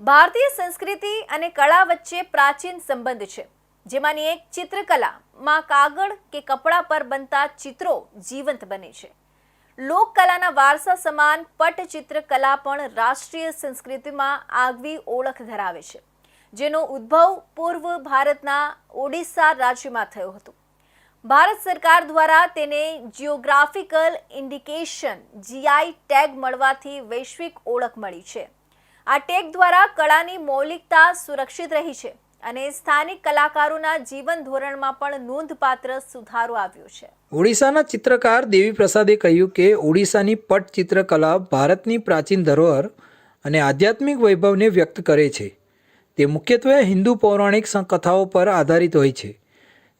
ભારતીય સંસ્કૃતિ અને કળા વચ્ચે પ્રાચીન સંબંધ છે, જેમાંની એક ચિત્રકલામાં કાગળ કે કપડા પર બનતા ચિત્રો જીવંત બને છે. લોકકલાના વારસા સમાન પટચિત્ર કલા પણ રાષ્ટ્રીય સંસ્કૃતિમાં આગવી ઓળખ ધરાવે છે, જેનો ઉદ્ભવ પૂર્વ ભારતના ઓડિશા રાજ્યમાં થયો હતો. ભારત સરકાર દ્વારા તેને જિયોગ્રાફિકલ ઇન્ડિકેશન જીઆઈ ટેગ મળવાથી વૈશ્વિક ઓળખ મળી છે. આ ટેક દ્વારા કળાની મૌલિકતા સુરક્ષિત રહી છે અને સ્થાનિક કલાકારોના જીવન ધોરણમાં પણ નોંધપાત્ર સુધારો આવ્યો છે. ઓડિશાના ચિત્રકાર દેવી પ્રસાદે કહ્યું કે ઓડિશાની પટ ચિત્રકલા ભારતની પ્રાચીન ધરોહર અને આધ્યાત્મિક વૈભવને વ્યક્ત કરે છે. તે મુખ્યત્વે હિન્દુ પૌરાણિક કથાઓ પર આધારિત હોય છે.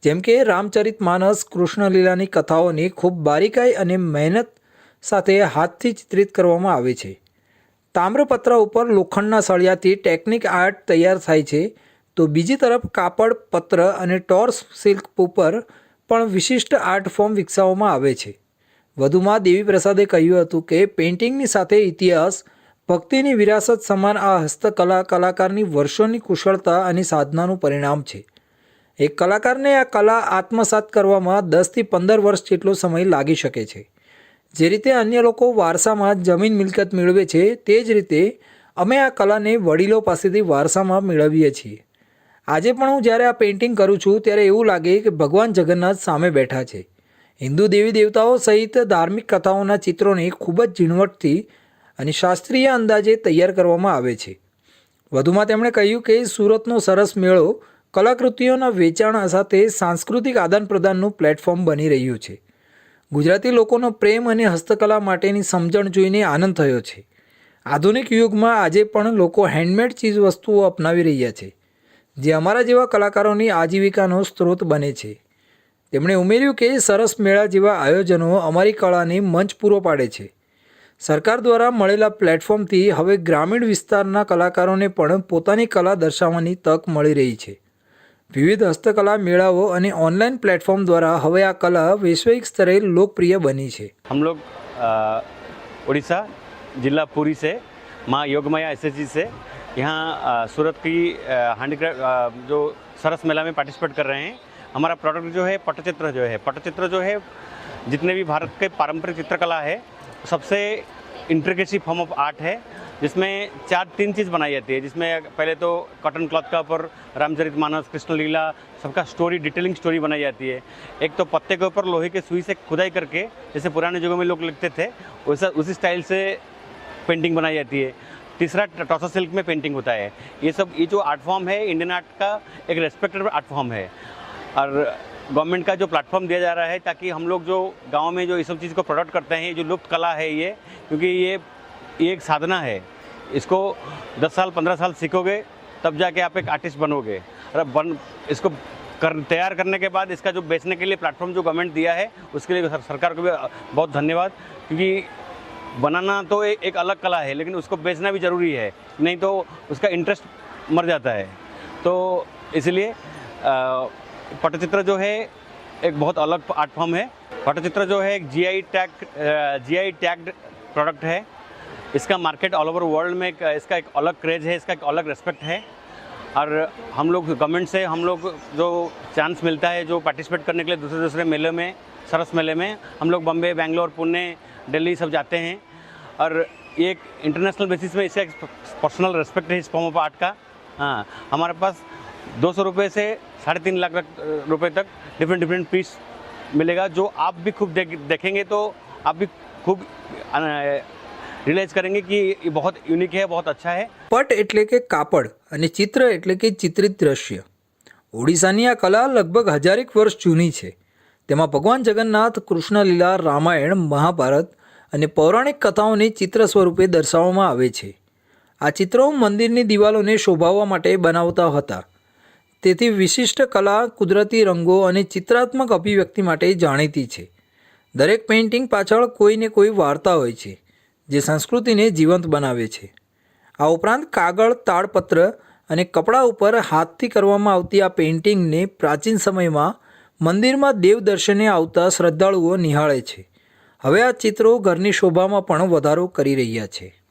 જેમ કે રામચરિત માનસ કૃષ્ણલીલાની કથાઓની ખૂબ બારીકાઈ અને મહેનત સાથે હાથથી ચિત્રિત કરવામાં આવે છે. તામ્રપત્ર ઉપર લોખંડના સળિયાથી ટેકનિક આર્ટ તૈયાર થાય છે. તો બીજી તરફ કાપડ, પત્ર અને ટોર્સ સિલ્ક ઉપર પણ વિશિષ્ટ આર્ટ ફોર્મ વિકસાવવામાં આવે છે. વધુમાં દેવી પ્રસાદે કહ્યું હતું કે પેઇન્ટિંગની સાથે ઇતિહાસ, ભક્તિની વિરાસત સમાન આ હસ્તકલા કલાકારની વર્ષોની કુશળતા અને સાધનાનું પરિણામ છે. એક કલાકારને આ કલા આત્મસાત કરવામાં દસથી પંદર વર્ષ જેટલો સમય લાગી શકે છે. જે રીતે અન્ય લોકો વારસામાં જમીન મિલકત મેળવે છે, તે જ રીતે અમે આ કલાને વડીલો પાસેથી વારસામાં મેળવીએ છીએ. આજે પણ હું જ્યારે આ પેઇન્ટિંગ કરું છું, ત્યારે એવું લાગે કે ભગવાન જગન્નાથ સામે બેઠા છે. હિન્દુ દેવી દેવતાઓ સહિત ધાર્મિક કથાઓના ચિત્રોને ખૂબ જ ઝીણવટથી અને શાસ્ત્રીય અંદાજે તૈયાર કરવામાં આવે છે. વધુમાં તેમણે કહ્યું કે સુરતનો સરસ મેળો કલાકૃતિઓના વેચાણ સાથે સાંસ્કૃતિક આદાન પ્રદાનનું પ્લેટફોર્મ બની રહ્યું છે. ગુજરાતી લોકોનો પ્રેમ અને હસ્તકલા માટેની સમજણ જોઈને આનંદ થયો છે. આધુનિક યુગમાં આજે પણ લોકો હેન્ડમેડ ચીજ વસ્તુઓ અપનાવી રહ્યા છે, જે અમારા જેવા કલાકારોની આજીવિકાનો સ્ત્રોત બને છે. તેમણે ઉમેર્યું કે સરસ મેળા જેવા આયોજનો અમારી કળાને મંચ પૂરો પાડે છે. સરકાર દ્વારા મળેલા પ્લેટફોર્મથી હવે ગ્રામીણ વિસ્તારના કલાકારોને પણ પોતાની કલા દર્શાવવાની તક મળી રહી છે. વિવિધ હસ્તકલા મેળાઓ અને ઓનલાઈન પ્લેટફોર્મ દ્વારા હવે આ કલા વૈશ્વિક સ્તરે લોકપ્રિય બની છે हम लोग अ, उड़ीसा जिला पुरी से माँ योगमया एस से यहाँ अ, सूरत की हैंडीक्राफ्ट जो सरस मेला में पार्टिसिपेट कर रहे हैं हमारा प्रोडक्ट जो है पटचित्र जो है पटचित्र जो है जितने भी भारत के पारंपरिक चित्रकला है सबसे इंट्रिकेसी फॉर्म ऑफ आर्ट है जिसमें चार, तीन चीज़ बनाई जाती है। जिसमें पहले तो कॉटन क्लॉथ का ऊपर रामचरित मानस, कृष्ण लीला, सबका स्टोरी डिटेलिंग स्टोरी बनाई जाती है। एक तो पत्ते के ऊपर लोहे के सुई से खुदाई करके, जैसे पुराने युगों में लोग लिखते थे वैसा उसी स्टाइल से पेंटिंग बनाई जाती है। तीसरा टॉसा सिल्क में पेंटिंग होता है। ये सब, ये जो आर्ट फॉर्म है इंडियन आर्ट का एक रेस्पेक्टेड आर्ट फॉर्म है। और गवर्नमेंट का जो प्लेटफॉर्म दिया जा रहा है, ताकि हम लोग जो गाँव में जो ये सब चीज़ को प्रोडक्ट करते हैं जो लुप्त कला है ये, क्योंकि ये ये एक साधना है। इसको 10 साल 15 साल सीखोगे तब जाके आप एक आर्टिस्ट बनोगे। और बन इसको कर तैयार करने के बाद इसका जो बेचने के लिए प्लेटफॉर्म जो गवर्नमेंट दिया है उसके लिए सर, सरकार को भी बहुत धन्यवाद। क्योंकि बनाना तो एक, एक अलग कला है लेकिन उसको बेचना भी ज़रूरी है। नहीं तो उसका इंटरेस्ट मर जाता है। तो इसलिए पटचित्र जो है एक बहुत अलग आर्ट फॉर्म है। पटचित्र जो है एक G I tag G I tagged product है। इसका मार्केट ऑल ओवर वर्ल्ड में इसका एक अलग क्रेज है, इसका एक अलग रेस्पेक्ट है। और हम लोग गवर्नमेंट से, हम लोग जो चांस मिलता है, जो पार्टिसिपेट करने के लिए दूसरे दूसरे मेले में, सरस मेले में, हम लोग बम्बे बेंगलोर, पुणे, दिल्ली सब जाते हैं। और एक इंटरनेशनल बेसिस में इसका एक पर्सनल रेस्पेक्ट है इस फॉर्म ऑफ़ आर्ट का। हाँ हमारे पास दो सौ रुपये से साढ़े तीन लाख रुपए तक डिफरेंट डिफरेंट पीस मिलेगा, जो आप भी खूब देख, देखेंगे तो आप भी खूब रियलाइज़ करेंगे कि ये बहुत यूनिक है बहुत अच्छा है પટ એટલે કે કાપડ અને ચિત્ર એટલે કે ચિત્રિત દ્રશ્ય ઓડિશાની આ કલા લગભગ હજારેક વર્ષ જૂની છે તેમાં ભગવાન જગન્નાથ કૃષ્ણલીલા રામાયણ મહાભારત અને પૌરાણિક કથાઓને ચિત્ર સ્વરૂપે દર્શાવવામાં આવે છે આ ચિત્રો મંદિરની દિવાલોને શોભાવવા માટે બનાવતા હતા તેથી વિશિષ્ટ કલા કુદરતી રંગો અને ચિત્રાત્મક અભિવ્યક્તિ માટે જાણીતી છે દરેક પેઇન્ટિંગ પાછળ કોઈને કોઈ વાર્તા હોય છે જે સંસ્કૃતિને જીવંત બનાવે છે. આ ઉપરાંત કાગળ, તાડપત્ર અને કપડાં ઉપર હાથથી કરવામાં આવતી આ પેઇન્ટિંગને પ્રાચીન સમયમાં મંદિરમાં દેવ દર્શને આવતા શ્રદ્ધાળુઓ નિહાળે છે. હવે આ ચિત્રો ઘરની શોભામાં પણ વધારો કરી રહ્યા છે.